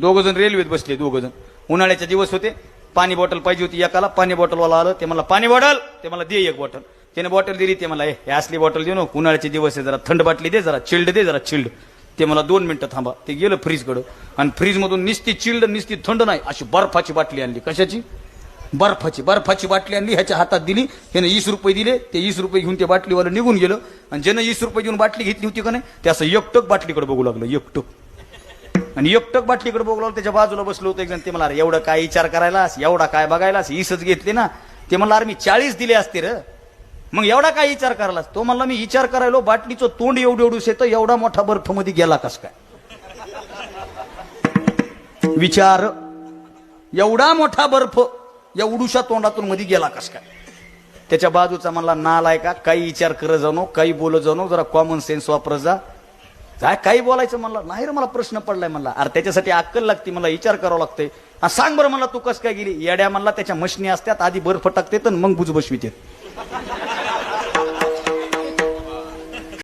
दोघ जण रेल्वेत बसले दोघ जण उन्हाळ्याचे दिवस होते. पाणी बॉटल पाहिजे होती एकाला. पाणी बॉटलवाला आलं ते मला पाणी बॉटल. ते मला दे एक बॉटल. त्याने बॉटल दिली ते मला हे असली बॉटल देऊ नको. उन्हाळ्याचे दिवस आहे जरा थंड बाटली दे जरा चिल्ड दे जरा चिल्ड. ते मला दोन मिनिटं थांबा. ते गेलं फ्रीजकडं. आणि फ्रीजमधून निस्ती चिल्ड निस्ती थंड नाही अशी बर्फाची बाटली आणली. कशाची? बर्फाची. बर्फाची बाटली आणली ह्याच्या हातात दिली. ह्यानं वीस रुपये दिले. ते वीस रुपये घेऊन ते बाटलीवाला निघून गेलं. आणि ज्यानं वीस रुपये घेऊन बाटली घेतली होती का नाही ते असं एकटक बाटलीकडे बघू लागलं एकटक. आणि एकटक बाटलीकडे बघलो त्याच्या बाजूला बसलो होतो एक जण ते मला "अरे, एवढं काय विचार करायलास? एवढा काय बघायलास? इसच घेतली ना. ते म्हणलं अरे मी चाळीस दिले असते र. मग एवढा काय विचार करायलास? तो म्हणला मी विचार करायलो बाटलीचं तोंड एवढं एवढूस येतं एवढा मोठा बर्फमध्ये गेला कस काय? विचार एवढा मोठा बर्फ एवढूशा तोंडातून मध्ये गेला कस काय? त्याच्या बाजूचा म्हणला आहे का काही विचार करत जाणो काही बोलत जाणो जरा कॉमन सेन्स वापरत जा. काय काही बोलायचं म्हणलं? नाही रे मला प्रश्न पडलाय म्हणला. अरे त्याच्यासाठी अक्कल लागते मला विचार करावा लागतंय सांग बरं मला तू कस काय गेली? येड्या म्हणला त्याच्या मशनी असतात आधी बर्फ टाकते तर मग बुज बसविते